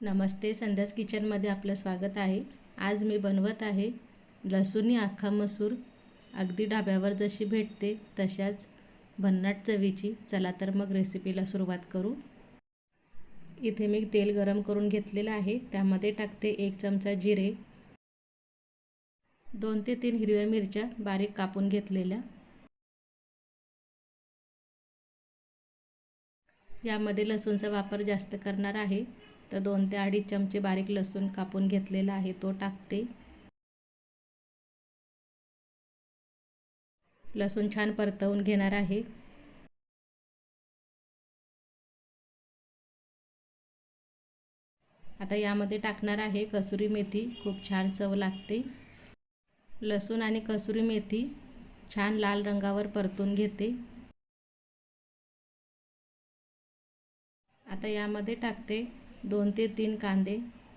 नमस्ते संध्यास किचनमध्ये आपलं स्वागत आहे. आज मी बनवत आहे लसूणी अख्खा मसूर. अगदी ढाब्यावर जशी भेटते तशाच भन्नाट चवीची. चला तर मग रेसिपीला सुरुवात करू. इथे मी तेल गरम करून घेतलेलं आहे. त्यामध्ये टाकते एक चमचा जिरे. दोन ते तीन हिरव्या मिरच्या बारीक कापून घेतलेल्या. यामध्ये लसूणचा वापर जास्त करणार आहे. तर दोन ते अडीच चमचे बारीक लसूण कापून घेतलेला आहे तो टाकते. लसूण छान परतवून घेणार आहे. आता यामध्ये टाकणार आहे कसुरी मेथी खूप छान चव लागते. लसूण आणि कसुरी मेथी छान लाल रंगावर परतून घेते. आता यामध्ये टाकते दोन ते तीन कांदे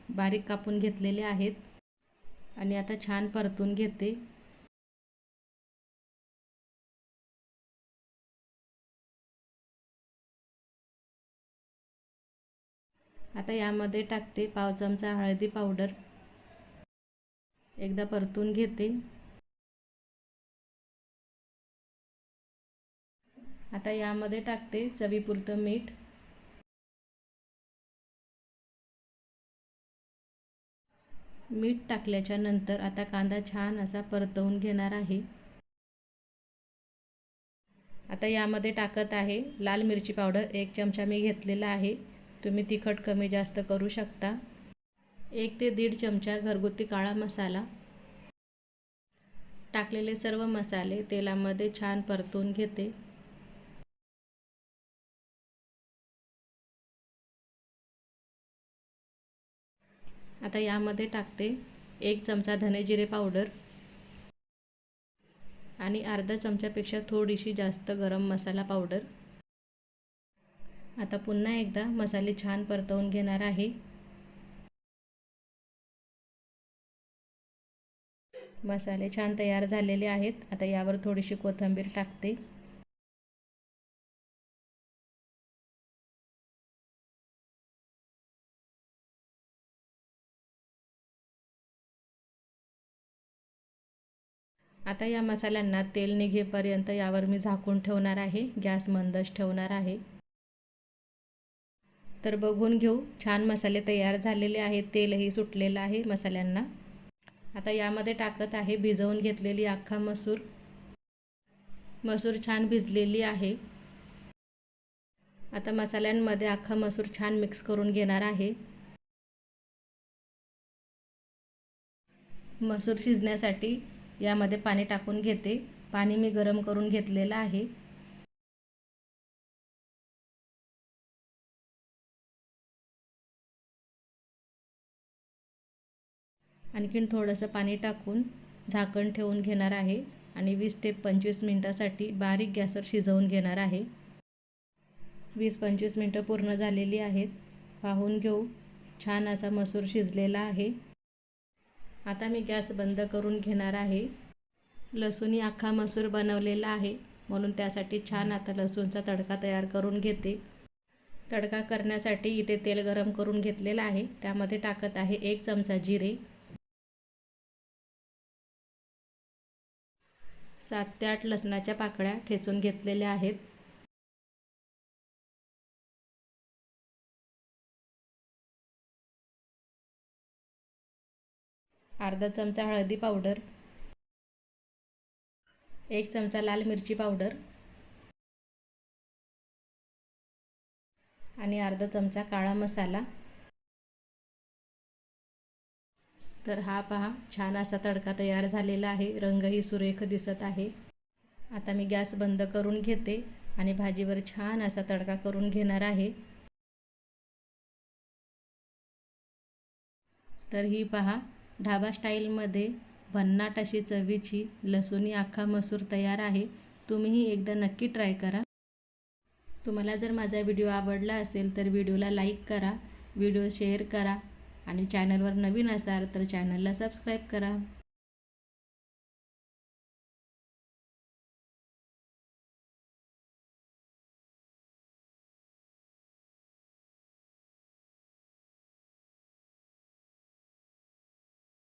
बारीक कापून घेतलेले आहेत. आणि आता छान परतून घेते. आता यामध्ये टाकते पाव चमचा हळदी पावडर. एकदा परतून घेते. आता यामध्ये टाकते चवीपुरतं मीठ. मीठ टाकल्याच्या नंतर आता कांदा छान असा परतवून घेणार आहे. आता यामध्ये टाकत आहे लाल मिरची पावडर. एक चमचा मी घेतलेला आहे. तुम्ही तिखट कमी जास्त करू शकता. एक ते दीड चमचा घरगुती काळा मसाला. टाकलेले सर्व मसाले तेलामध्ये छान परतून घेते. आता यामध्ये टाकते एक चमचा धनेजिरे पावडर आणि अर्धा चमच्यापेक्षा थोडीशी जास्त गरम मसाला पावडर. आता पुन्हा एकदा मसाले छान परतवून घेणार आहे. मसाले छान तयार झालेले आहेत. आता यावर थोडीशी कोथिंबीर टाकते. आता या मसाल्यांना तेल निघेपर्यंत यावर मी झाकून ठेवणार आहे. गॅस मंदच ठेवणार आहे. तर बघून घेऊ. छान मसाले तयार झालेले आहेत. तेलही सुटलेलं आहे मसाल्यांना. आता यामध्ये टाकत आहे भिजवून घेतलेली अख्खा मसूर. मसूर छान भिजलेली आहे. आता मसाल्यांमध्ये अख्खा मसूर छान मिक्स करून घेणार आहे. मसूर शिजण्यासाठी यामध्ये पाणी टाकून घेते. पाणी मी गरम करून घेतलेलं आहे. आणखीन थोडंसं पाणी टाकून झाकण ठेवून घेणार आहे आणि वीस ते पंचवीस मिनटासाठी बारीक गॅसवर शिजवून घेणार आहे. वीस पंचवीस मिनटं पूर्ण झालेली आहेत. पाहून घेऊ. छान असा मसूर शिजलेला आहे. आता मी गॅस बंद करून घेणार आहे. लसूणी अख्खा मसूर बनवलेला आहे. म्हणून त्यासाठी छान आता लसूणचा तडका तयार करून घेते. तडका करण्यासाठी इथे तेल गरम करून घेतलेलं आहे. त्यामध्ये टाकत आहे एक चमचा जिरे. सात ते आठ लसणाच्या पाकळ्या ठेचून घेतलेल्या आहेत. अर्धा चमचा हळदी पावडर. एक चमचा लाल मिरची पावडर. आणि अर्धा चमचा काळा मसाला. तर हा पहा छान असा तडका तयार झालेला आहे. रंगही सुरेख दिसत आहे. आता मी गॅस बंद करून घेते आणि भाजीवर छान असा तडका करून घेणार आहे. तर ही पहा ढाबा स्टाईलमध्ये भन्नाट अशी चवीची लसूणी अख्खा मसूर तयार आहे. तुम्हीही एकदा नक्की ट्राय करा. तुम्हाला जर माझा व्हिडिओ आवडला असेल तर व्हिडिओला लाईक करा व्हिडिओ शेअर करा आणि चॅनलवर नवीन असाल तर चॅनलला सबस्क्राईब करा.